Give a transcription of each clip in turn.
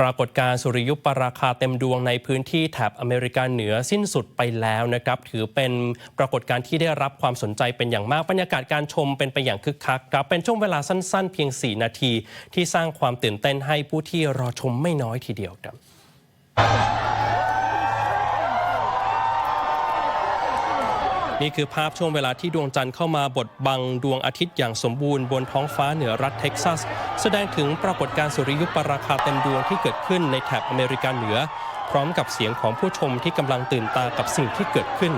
ปรากฏการสุริยุปราคาเต็มดวงในพื้นที่แถบอเมริกาเหนือสิ้นสุดไปแล้วนะครับ ถือเป็นปรากฏการที่ได้รับความสนใจเป็นอย่างมากบรรยากาศการชมเป็นไปอย่างคึกคักครับเป็นช่วงเวลาสั้นๆ เพียง 4 นาที ที่สร้างความตื่นเต้นให้ผู้ที่รอชมไม่น้อยทีเดียวครับ นี่คือภาพช่วงเวลาที่ดวงจันทร์เข้ามาบดบังดวงอาทิตย์อย่างสมบูรณ์บนท้องฟ้าเหนือรัฐเท็กซัส แสดงถึงปรากฏการณ์สุริยุปราคาเต็มดวงที่เกิดขึ้นในแถบอเมริกาเหนือ พร้อมกับเสียงของผู้ชมที่กำลังตื่นตากับสิ่งที่เกิดขึ้น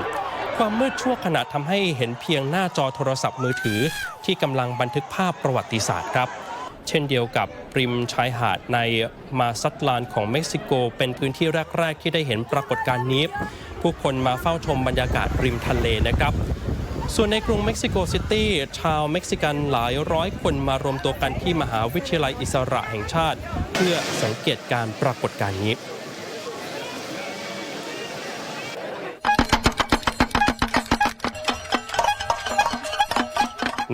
ความมืดชั่วขณะทำให้เห็นเพียงหน้าจอโทรศัพท์มือถือ ที่กำลังบันทึกภาพประวัติศาสตร์ครับเช่นเดียวกับริมชายหาดในมาซัตลานของเม็กซิโก เป็นพื้นที่แรก ๆ ที่ได้เห็นปรากฏการณ์นี้ ผู้คนมาเฝ้าชมบรรยากาศริมทะเลนะครับ ส่วนในกรุงเม็กซิโกซิตี้ชาวเม็กซิกันหลายร้อยคนมารวมตัวกันที่มหาวิทยาลัยอิสระแห่งชาติ เพื่อสังเกตการปรากฏการณ์นี้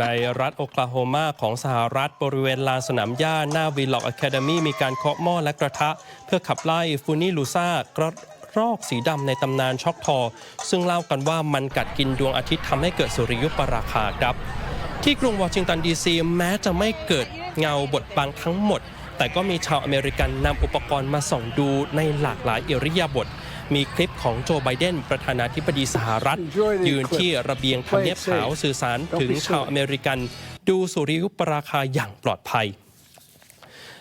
ในรัฐโอคลาโฮมาของสหรัฐบริเวณลานสนามหญ้าหน้าวีล็อกอะคาเดมีมีการเคาะหม้อและกระทะ เพื่อขับไล่ฟูนิลูซาก ระรอกสีดำในตำนานช็อกทอ ซึ่งเล่ากันว่ามันกัดกินดวงอาทิตย์ทำให้เกิดสุริยุปราคาครับ ที่กรุงวอชิงตันดีซีแม้จะไม่เกิดเงาบดบังทั้งหมด แต่ก็มีชาวอเมริกันนำอุปกรณ์มาส่องดูในหลากหลายอิริยาบถมีคลิปของโจไบเดน ประธานาธิบดีสหรัฐ ยืนที่ระเบียงทำเนียบขาวสื่อสารถึงชาวอเมริกัน ดูสุริยุปราคาอย่างปลอดภัย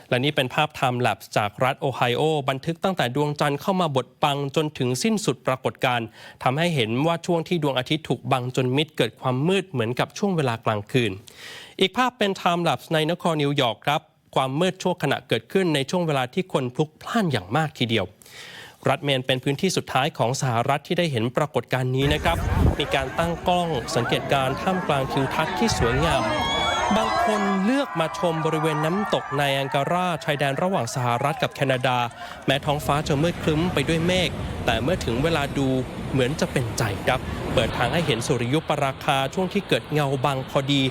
และนี่เป็นภาพไทม์แลปจากรัฐโอไฮโอ บันทึกตั้งแต่ดวงจันทร์เข้ามาบดบังจนถึงสิ้นสุดปรากฏการณ์ทำให้เห็นว่าช่วงที่ดวงอาทิตย์ถูกบังจนมิดเกิดความมืดเหมือนกับช่วงเวลากลางคืน อีกภาพเป็นไทม์แลปในนครนิวยอร์กครับความมืดชั่วขณะเกิดขึ้นในช่วงเวลาที่คนพลุกพล่านอย่างมากทีเดียว รัฐเมนเป็นพื้นที่สุดท้ายของสหรัฐที่ได้เห็นปรากฏการณ์นี้นะครับ มีการตั้งกล้องสังเกตการท่ามกลางทิวทัศน์ที่สวยงาม บางคนเลือกมาชมบริเวณน้ำตกในแองการาชายแดนระหว่างสหรัฐกับแคนาดา แม้ท้องฟ้าจะมืดครึ้มไปด้วยเมฆแต่เมื่อถึงเวลาดูเหมือนจะเป็นใจครับ เปิดทางให้เห็นสุริยุปราคาช่วงที่เกิดเงาบางพอดี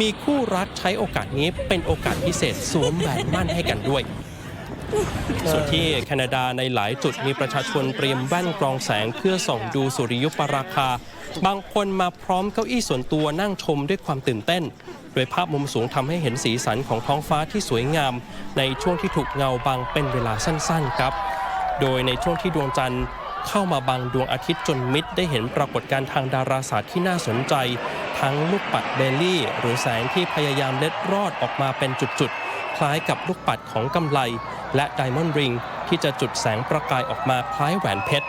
มีคู่รักใช้โอกาสนี้เป็นโอกาสพิเศษสวมแหวนมั่นให้กันด้วย ส่วนที่แคนาดาในหลายจุดมีประชาชนเตรียมแว่นกรองแสง เพื่อส่องดูสุริยุปราคา บางคนมาพร้อมเก้าอี้ส่วนตัวนั่งชมด้วยความตื่นเต้น โดยภาพมุมสูงทำให้เห็นสีสันของท้องฟ้าที่สวยงาม ในช่วงที่ถูกเงาบังเป็นเวลาสั้นๆครับ โดยในช่วงที่ดวงจันทร์เข้ามาบังดวงอาทิตย์จนมิดได้เห็นปรากฏการณ์ทางดาราศาสตร์ที่น่าสนใจ ทั้งลูกปัดเบลลี่ หรือแสงที่พยายามเล็ดรอดออกมาเป็นจุดๆ คล้ายกับลูกปัดของกำไล และไดมอนด์ริงที่จะจุดแสงประกายออกมาคล้ายแหวนเพชร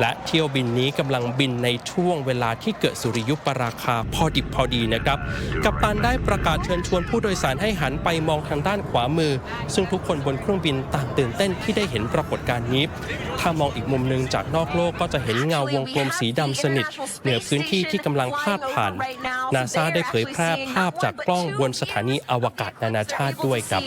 และเที่ยวบินนี้กำลังบินในช่วงเวลาที่เกิดสุริยุปราคาพอดิบพอดีนะครับ กัปตันได้ประกาศเชิญชวนผู้โดยสารให้หันไปมองทางด้านขวามือ ซึ่งทุกคนบนเครื่องบินต่างตื่นเต้นที่ได้เห็นปรากฏการณ์นี้ ถ้ามองอีกมุมหนึ่งจากนอกโลกก็จะเห็นเงาวงกลมสีดำสนิท เหนือพื้นที่ที่กำลังพาดผ่าน นาซาได้เผยแพร่ภาพจากกล้องบนสถานีอวกาศนานาชาติด้วยครับ